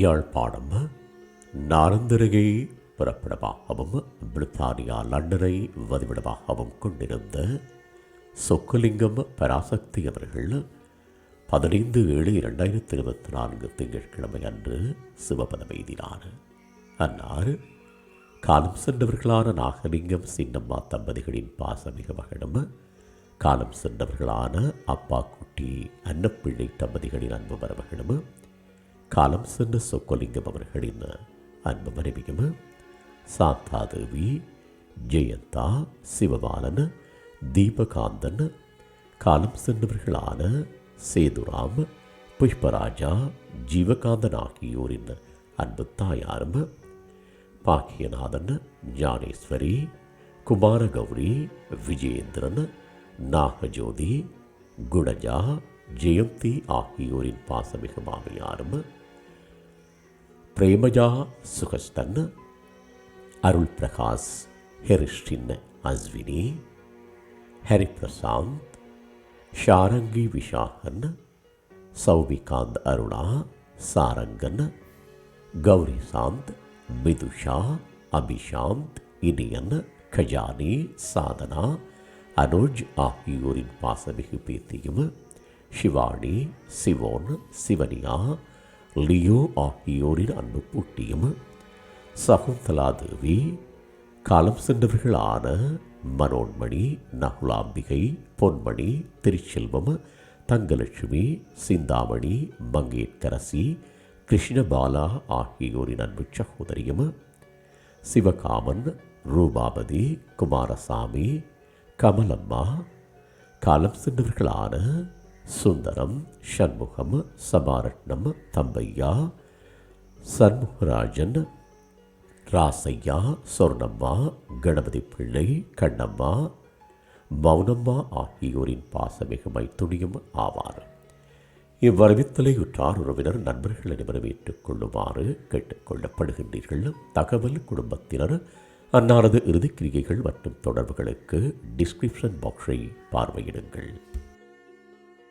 யாழ்ப்பாணம் நாரந்தருகை புறப்படமாகவும் பிரித்தானியா லண்டனை வதிவிடமாகவும் கொண்டிருந்த சொக்கலிங்கம் பராசக்தி அவர்கள் பதினைந்து ஏழு இரண்டாயிரத்தி இருபத்தி நான்கு திங்கட்கிழமை அன்று சிவபதம் எய்தினார். அன்னார் காலம் சென்றவர்களான நாகலிங்கம் சின்னம்மா தம்பதிகளின் பாசமிக மகனும் காலம் சென்றவர்களான அப்பா குட்டி அன்னப்பிள்ளை தம்பதிகளின் அன்பு மருமகனும் காலம் சென்ற சொக்கலிங்கம் அவர்களின் அன்பு மனைவியும் சாந்தாதேவி ஜெயந்தா சிவபாலன் தீபகாந்தன் காலம் சென்றவர்களான சேதுராம் புஷ்பராஜா ஜீவகாந்தன் ஆகியோரின் அன்பு தாயாரும் பாக்கியநாதன் ஞானேஸ்வரி குமாரகௌரி விஜயேந்திரன் நாகஜோதி குணஜா ஜெயந்தி ஆகியோரின் பாசமிகு மாமியாரும் பிரேமஜா சுகஸ்தன் அருள் பிரகாஷ் ஹெரிஷ்டின் அஸ்வினி. ஹரிபிரசாந்த் ஷாரங்கி விஷாகன். சௌமிகாந்த் அருணா சாரங்கன். கௌரிசாந்த் மிதுஷா அபிஷாந்த் இனியன். கஜானி சாதனா அனுஜ் ஆகியோரின் பாசமிகு பேத்தியும். சிவானி சிவோன் சிவனியா லியோ ஆகியோரின் அன்பு பூட்டியும் சகுந்தலா தேவி காலம் சென்றவர்களான மனோன்மணி நகுலாம்பிகை பொன்மணி திருச்செல்வம் தங்கலட்சுமி சிந்தாமணி மங்கேட்கரசி கிருஷ்ணபாலா ஆகியோரின் அன்பு சகோதரியும் சிவகாமன் ரூபாபதி குமாரசாமி கமலம்மா காலம் சென்றவர்களான சுந்தரம் சண்முகம் சபாரட்னம் தம்பையா சண்முகராஜன் ராசையா சொர்ணம்மா கணபதி பிள்ளை கண்ணம்மா மௌனம்மா ஆகியோரின் பாசமிகு மைத்துணியும் ஆவார். இவ்வரவித்தலை உற்றார் உறவினர் நண்பர்கள் அனைவரும் ஏற்றுக்கொள்ளுமாறு கேட்டுக்கொள்ளப்படுகின்றீர்கள் தகவல் குடும்பத்தினர் அன்னாரது இறுதிக்கிரியைகள் மற்றும் தொடர்புகளுக்கு டிஸ்கிரிப்ஷன் பாக்ஸை பார்வையிடுங்கள்.